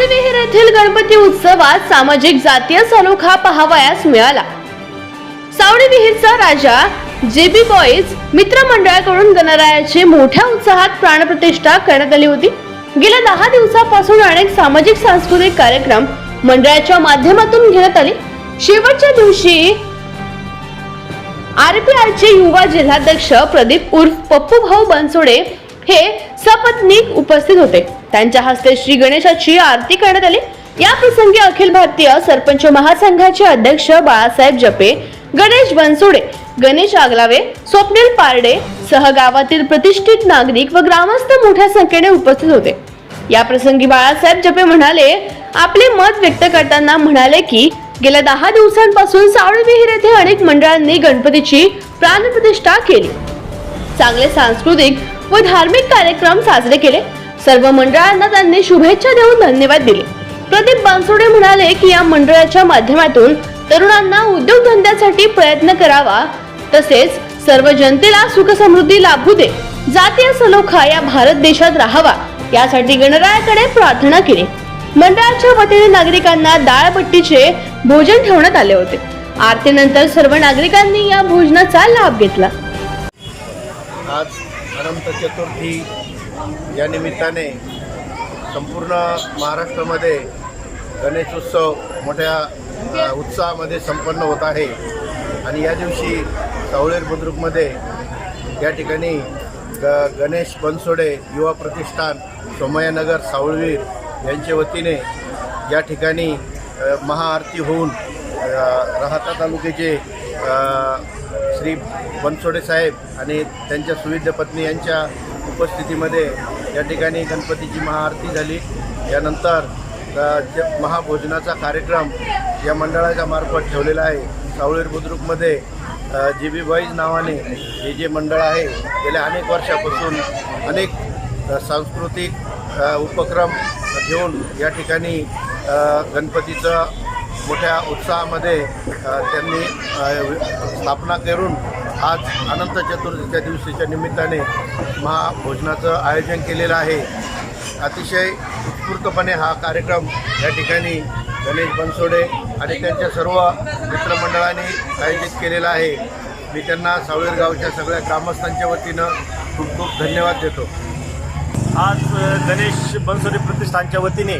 सावळी विहीर येथील गणपती उत्सवात सामाजिक जातीय सलोखा पाहावयास मिळाला. सावळी विहीरचा राजा जेबी बॉईज मित्र मंडळाकडून गणरायाची मोठ्या उत्साहात प्राणप्रतिष्ठा करण्यात आली होती. गेल्या दहा दिवसापासून अनेक सामाजिक सांस्कृतिक कार्यक्रम मंडळाच्या माध्यमातून घेण्यात आले. शेवटच्या दिवशी आरपीआयचे युवा जिल्हाध्यक्ष प्रदीप उर्फ पप्पू भाऊ बनसोडे हे सपत्नीक उपस्थित होते. त्यांच्या हस्ते श्री गणेशाची आरती करण्यात आली. या प्रसंगी अखिल भारतीय सरपंच महासंघाचे अध्यक्ष बाळासाहेब जपे गणेश बनसोडे गणेश आगलावे स्वप्नील पारडे सह गावातील प्रतिष्ठित नागरिक व ग्रामस्थ मोठ्या संख्येने उपस्थित होते. या प्रसंगी बाळासाहेब जपे म्हणाले आपले मत व्यक्त करताना म्हणाले की गेल्या दहा दिवसांपासून सावळी विहीर येथे अनेक मंडळांनी गणपतीची प्राणप्रतिष्ठा केली. चांगले सांस्कृतिक व धार्मिक कार्यक्रम साजरे केले. सर्व मंडळांना त्यांनी शुभेच्छा देऊन धन्यवाद दिले. प्रदीप बांसोडे म्हणाले की या मंडळाच्या माध्यमातून तरुणांना उद्योगधंद्यासाठी प्रयत्न करावा तसेच सर्व जनतेला सुख समृद्धी लाभू दे जातीय सलोखा या भारत देशात राहावा यासाठी गणरायाकडे प्रार्थना केली. मंडळाच्या वतीने नागरिकांना डाळपट्टीचे भोजन ठेवण्यात आले होते. आरतीनंतर सर्व नागरिकांनी या भोजनाचा लाभ घेतला. आज अनंत चतुर्थी या निमित्ताने संपूर्ण महाराष्ट्रामध्ये गणेशोत्सव मोठ्या उत्साहामध्ये संपन्न होत आहे. आणि या दिवशी सावळेर बुद्रुकमध्ये या ठिकाणी ग गणेश बनसोडे युवा प्रतिष्ठान सोमय्यानगर सावळवीर यांच्या वतीने या ठिकाणी महाआरती होऊन राहता तालुक्याचे श्री बनसोडे साहेब आणि त्यांच्या सुविध पत्नी यांच्या उपस्थितीमध्ये या ठिकाणी गणपतीची महाआरती झाली. यानंतर ज- महाभोजनाचा कार्यक्रम या मंडळाच्या मार्फत ठेवलेला आहे. सावळीर बुद्रुकमध्ये जी बी बॉईज नावाने हे जे मंडळ आहे गेल्या अनेक वर्षापासून अनेक सांस्कृतिक उपक्रम घेऊन या ठिकाणी गणपतीचं मोठ्या उत्साहामध्ये त्यांनी स्थापना करून आज अनंत चतुर्थीच्या दिवशीच्या निमित्ताने महाभोजनाचं आयोजन केलेलं आहे. अतिशय उत्स्फूर्तपणे हा कार्यक्रम या ठिकाणी गणेश बनसोडे आणि त्यांच्या सर्व मित्रमंडळांनी आयोजित केलेला आहे. मी त्यांना सावळीर गावच्या सगळ्या ग्रामस्थांच्या वतीनं खूप खूप धन्यवाद देतो. आज गणेश बनसोडे प्रतिष्ठानच्या वतीने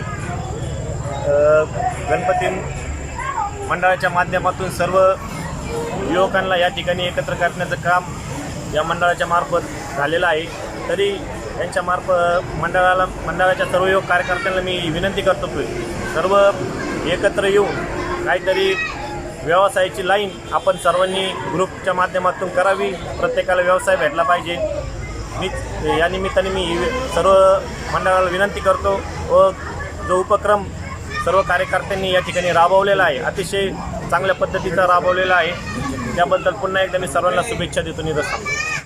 गणपती मंडळाच्या माध्यमातून सर्व युवकांना या ठिकाणी एकत्र करण्याचं काम या मंडळाच्या मार्फत झालेलं आहे. तरी यांच्या मार्फत मंडळाला मंडळाच्या सर्व युवक कार्यकर्त्यांना मी विनंती करतो की सर्व एकत्र येऊन काहीतरी व्यवसायाची लाईन आपण सर्वांनी ग्रुपच्या माध्यमातून करावी. प्रत्येकाला व्यवसाय भेटला पाहिजे. मी या निमित्ताने मी सर्व मंडळाला विनंती करतो व जो उपक्रम सर्व कार्यकर्त्यांनी या ठिकाणी राबवलेला आहे. अतिशय चांगल्या पद्धतीचा राबवलेला आहे. त्याबद्दल पुन्हा एकदा मी सर्वांना शुभेच्छा देतो. निरस